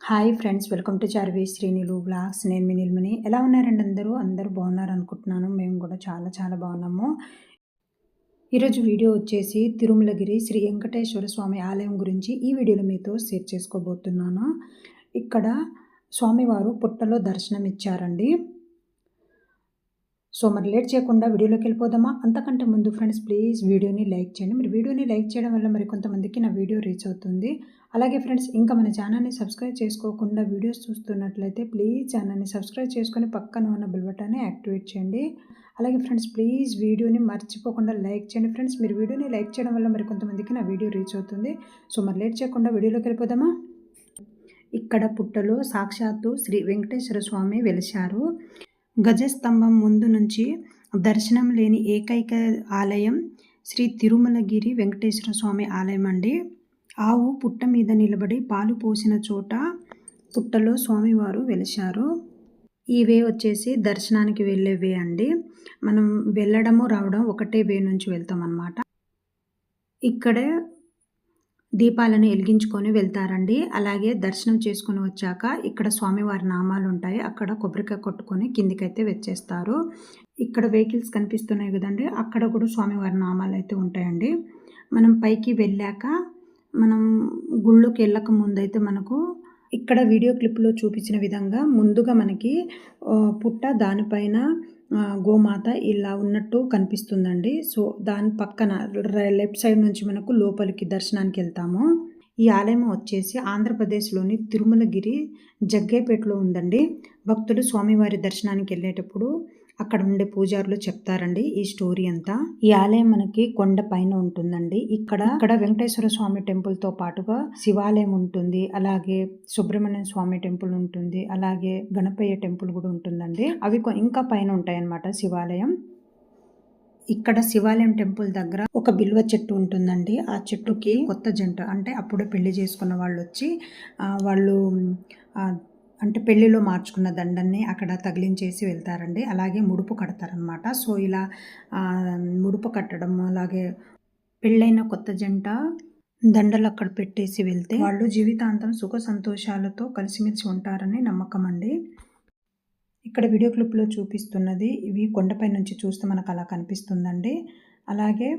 Hi friends welcome to Charvi Srinilu vlogs నేను మీ నిల్మని. ఎలా ఉన్నారండి అందరూ? అందరూ బాగున్నారు అనుకుంటున్నాను మేము కూడా చాలా చాలా బాగున్నాము. ఈరోజు వీడియో వచ్చేసి తిరుమలగిరి శ్రీ వెంకటేశ్వర స్వామి ఆలయం గురించి ఈ వీడియోలో మీతో షేర్ చేసుకోబోతున్నాను. ఇక్కడ స్వామివారు పుట్టలో దర్శనం ఇచ్చారండి సో మరి లేట్ చేయకుండా వీడియోలోకి వెళ్ళిపోదామా? అంతకంటే ముందు ఫ్రెండ్స్ ప్లీజ్ వీడియోని లైక్ చేయండి. మీరు వీడియోని లైక్ చేయడం వల్ల మరి కొంతమందికి నా వీడియో రీచ్ అవుతుంది. అలాగే ఫ్రెండ్స్ ఇంకా మన ఛానల్ని సబ్స్క్రైబ్ చేసుకోకుండా వీడియోస్ చూస్తున్నట్లయితే ప్లీజ్ ఛానల్ని సబ్స్క్రైబ్ చేసుకొని పక్కన ఉన్న బిల్బటాన్ని యాక్టివేట్ చేయండి. అలాగే ఫ్రెండ్స్ ప్లీజ్ వీడియోని మర్చిపోకుండా లైక్ చేయండి. ఫ్రెండ్స్ మీరు వీడియోని లైక్ చేయడం వల్ల మరి కొంతమందికి నా వీడియో రీచ్ అవుతుంది. సో మరి లేట్ చేయకుండా వీడియోలోకి వెళ్ళిపోదామా? ఇక్కడ పుట్టలో సాక్షాత్తు శ్రీ వెంకటేశ్వర స్వామి వెలిశారు. గజస్తంభం ముందు నుంచి దర్శనం లేని ఏకైక ఆలయం శ్రీ తిరుమలగిరి వెంకటేశ్వర స్వామి ఆలయం అండి. ఆవు పుట్ట మీద నిలబడి పాలు పోసిన చోట పుట్టలో స్వామివారు వెలిశారు. ఈ వే వచ్చేసి దర్శనానికి వెళ్ళే వే అండి. మనం వెళ్ళడము రావడం ఒకటే వే నుంచి వెళ్తాం అన్నమాట ఇక్కడే దీపాలను వెలిగించుకొని వెళ్తారండి. అలాగే దర్శనం చేసుకుని వచ్చాక ఇక్కడ స్వామివారి నామాలు ఉంటాయి. అక్కడ కొబ్బరికాయ కొట్టుకొని కిందికైతే వచ్చేస్తారు. ఇక్కడ వెహికల్స్ కనిపిస్తున్నాయి కదండి. అక్కడ కూడా స్వామివారి నామాలు అయితే ఉంటాయండి. మనం పైకి వెళ్ళాక మనం గుళ్ళోకి వెళ్ళక ముందైతే మనకు ఇక్కడ వీడియో క్లిప్లో చూపించిన విధంగా ముందుగా మనకి పుట్ట దానిపైన గోమాత ఇలా ఉన్నట్టు కనిపిస్తుందండి. సో దాని పక్కన లెఫ్ట్ సైడ్ నుంచి మనకు లోపలికి దర్శనానికి వెళ్తాము. ఈ ఆలయం వచ్చేసి ఆంధ్రప్రదేశ్లోని తిరుమలగిరి జగ్గేపేటలో ఉందండి. భక్తులు స్వామివారి దర్శనానికి వెళ్ళేటప్పుడు అక్కడ ఉండే పూజారులు చెప్తారండి ఈ స్టోరీ అంతా. ఈ ఆలయం మనకి కొండ పైన ఉంటుందండి. ఇక్కడ ఇక్కడ వెంకటేశ్వర స్వామి టెంపుల్తో పాటుగా శివాలయం ఉంటుంది. అలాగే సుబ్రహ్మణ్య స్వామి టెంపుల్ ఉంటుంది. అలాగే గణపయ్య టెంపుల్ కూడా ఉంటుందండి. అవి ఇంకా పైన ఉంటాయన్నమాట శివాలయం. ఇక్కడ శివాలయం టెంపుల్ దగ్గర ఒక బిల్వ చెట్టు ఉంటుందండి. ఆ చెట్టుకి కొత్త జంట అంటే అప్పుడే పెళ్ళి చేసుకున్న వాళ్ళు వచ్చి వాళ్ళు అంటే పెళ్ళిలో మార్చుకున్న దండన్ని అక్కడ తగిలించేసి వెళ్తారండి. అలాగే ముడుపు కడతారనమాట సో ఇలా ముడుపు కట్టడం అలాగే పెళ్ళైన కొత్త జంట దండలు అక్కడ పెట్టేసి వెళ్తే వాళ్ళు జీవితాంతం సుఖ సంతోషాలతో కలిసిమెలిసి ఉంటారని నమ్మకం అండి. ఇక్కడ వీడియో క్లిప్లో చూపిస్తున్నది ఇవి కొండపై నుంచి చూస్తే మనకు అలా కనిపిస్తుందండి. అలాగే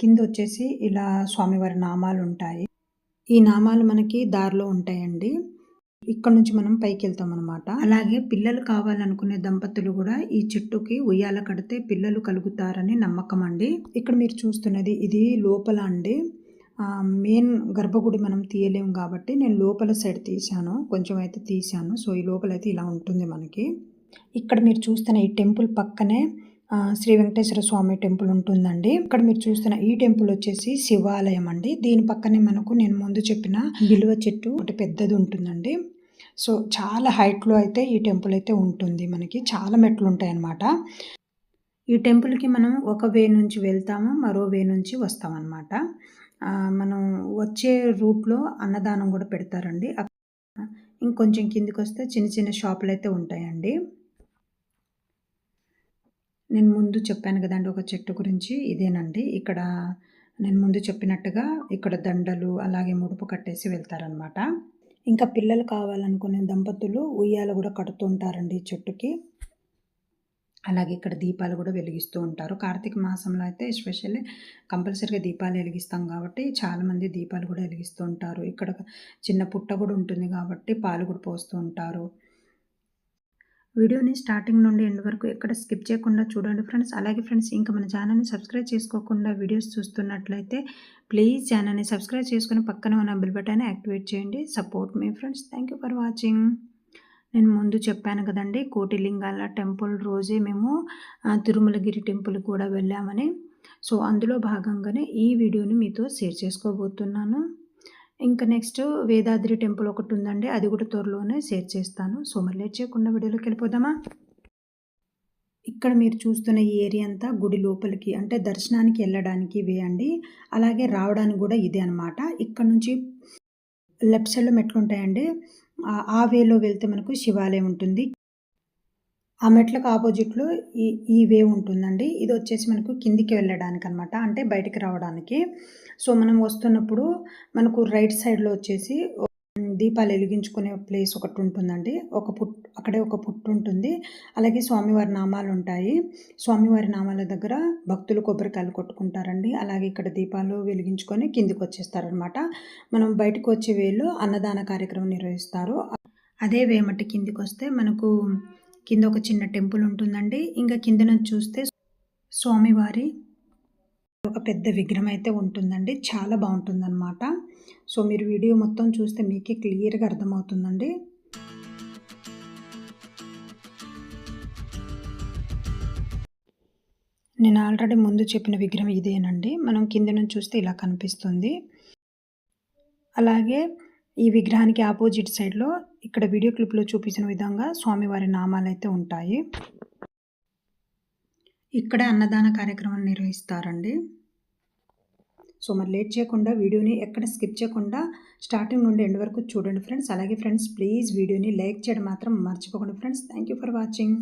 కింద వచ్చేసి ఇలా స్వామివారి నామాలు ఉంటాయి. ఈ నామాలు మనకి దారిలో ఉంటాయండి. ఇక్కడ నుంచి మనం పైకి వెళ్తాం అనమాట అలాగే పిల్లలు కావాలనుకునే దంపతులు కూడా ఈ చెట్టుకి ఉయ్యాల కడితే పిల్లలు కలుగుతారని నమ్మకం అండి. ఇక్కడ మీరు చూస్తున్నది ఇది లోపల అండి. మెయిన్ గర్భగుడి మనం తీయలేము కాబట్టి నేను లోపల సైడ్ తీశాను. కొంచెం అయితే తీశాను. సో ఈ లోపల అయితే ఇలా ఉంటుంది మనకి. ఇక్కడ మీరు చూస్తున్న ఈ టెంపుల్ పక్కనే శ్రీ వెంకటేశ్వర స్వామి టెంపుల్ ఉంటుందండి. ఇక్కడ మీరు చూస్తున్న ఈ టెంపుల్ వచ్చేసి శివాలయం అండి. దీని పక్కనే మనకు నేను ముందు చెప్పిన విలువ చెట్టు ఒకటి పెద్దది ఉంటుందండి. సో చాలా హైట్లో అయితే ఈ టెంపుల్ అయితే ఉంటుంది మనకి. చాలా మెట్లు ఉంటాయన్నమాట ఈ టెంపుల్కి మనం ఒక వే నుంచి వెళ్తాము మరో వే నుంచి వస్తామన్నమాట. మనం వచ్చే రూట్లో అన్నదానం కూడా పెడతారండి. ఇంకొంచెం కిందికి వస్తే చిన్న చిన్న షాపులు అయితే ఉంటాయండి. నేను ముందు చెప్పాను కదండి ఒక చెట్టు గురించి. ఇదేనండి. ఇక్కడ నేను ముందు చెప్పినట్టుగా ఇక్కడ దండలు అలాగే ముడుపు కట్టేసి వెళ్తారనమాట ఇంకా పిల్లలు కావాలనుకునే దంపతులు ఉయ్యాలు కూడా కడుతూ ఉంటారండి చెట్టుకి. అలాగే ఇక్కడ దీపాలు కూడా వెలిగిస్తూ ఉంటారు. కార్తీక మాసంలో అయితే ఎస్పెషల్లీ కంపల్సరీగా దీపాలు వెలిగిస్తాం కాబట్టి చాలామంది దీపాలు కూడా వెలిగిస్తూ ఉంటారు. ఇక్కడ చిన్న పుట్ట కూడా ఉంటుంది కాబట్టి పాలు కూడా పోస్తూ ఉంటారు. వీడియోని స్టార్టింగ్ నుండి ఎండ్ వరకు ఎక్కడ స్కిప్ చేయకుండా చూడండి ఫ్రెండ్స్. అలాగే ఫ్రెండ్స్ ఇంకా మన ఛానల్ని సబ్స్క్రైబ్ చేసుకోకుండా వీడియోస్ చూస్తున్నట్లయితే ప్లీజ్ ఛానల్ని సబ్స్క్రైబ్ చేసుకుని పక్కన ఉన్న బిల్ బటన్ యాక్టివేట్ చేయండి. Support me friends thank you for watching నేను ముందు చెప్పాను కదండి కోటిలింగాల టెంపుల్ రోజే మేము తిరుమలగిరి టెంపుల్ కూడా వెళ్ళామని. సో అందులో భాగంగానే ఈ వీడియోని మీతో షేర్ చేసుకోబోతున్నాను. ఇంకా నెక్స్ట్ వేదాద్రి టెంపుల్ ఒకటి ఉందండి అది కూడా త్వరలోనే షేర్ చేస్తాను. సో మరి లేట్ చేయకుండా వీడియోలోకి వెళ్ళిపోదామా? ఇక్కడ మీరు చూస్తున్న ఈ ఏరియా అంతా గుడి లోపలికి అంటే దర్శనానికి వెళ్ళడానికి వే అండి. అలాగే రావడానికి కూడా ఇదే అనమాట ఇక్కడ నుంచి లెఫ్ట్ సైడ్లో మెట్లు ఉంటాయండి. ఆ వేలో వెళ్తే మనకు శివాలయం ఉంటుంది. ఆ మెట్లకు ఆపోజిట్లో ఈ ఈ వే ఉంటుందండి. ఇది వచ్చేసి మనకు కిందికి వెళ్ళడానికి అనమాట అంటే బయటికి రావడానికి. సో మనం వస్తున్నప్పుడు మనకు రైట్ సైడ్లో వచ్చేసి దీపాలు వెలిగించుకునే ప్లేస్ ఒకటి ఉంటుందండి. ఒక పుట్ అక్కడే ఒక పుట్టు ఉంటుంది. అలాగే స్వామివారి నామాలు ఉంటాయి. స్వామివారి నామాల దగ్గర భక్తులు కొబ్బరికాయలు కొట్టుకుంటారండి. అలాగే ఇక్కడ దీపాలు వెలిగించుకొని కిందికి వచ్చేస్తారనమాట. మనం బయటకు వచ్చే వేలు అన్నదాన కార్యక్రమం నిర్వహిస్తారు. అదే వేమటి కిందికి వస్తే మనకు కింద ఒక చిన్న టెంపుల్ ఉంటుందండి. ఇంకా కింద నుంచి చూస్తే స్వామివారి ఒక పెద్ద విగ్రహం అయితే ఉంటుందండి. చాలా బాగుంటుందన్నమాట. సో మీరు వీడియో మొత్తం చూస్తే మీకే క్లియర్గా అర్థమవుతుందండి. నేను ఆల్రెడీ ముందు చెప్పిన విగ్రహం ఇదేనండి. మనం కింద నుంచి చూస్తే ఇలా కనిపిస్తుంది. అలాగే ఈ విగ్రహానికి ఆపోజిట్ సైడ్లో ఇక్కడ వీడియో క్లిప్లో చూపించిన విధంగా స్వామివారి నామాలు అయితే ఉంటాయి. ఇక్కడే అన్నదాన కార్యక్రమం నిర్వహిస్తారండి. సో మరి లేట్ చేయకుండా వీడియోని ఎక్కడ స్కిప్ చేయకుండా స్టార్టింగ్ నుండి ఎండ్ వరకు చూడండి ఫ్రెండ్స్. అలాగే ఫ్రెండ్స్ ప్లీజ్ వీడియోని లైక్ చేయడం మాత్రం మర్చిపోకండి friends. Thank you for watching.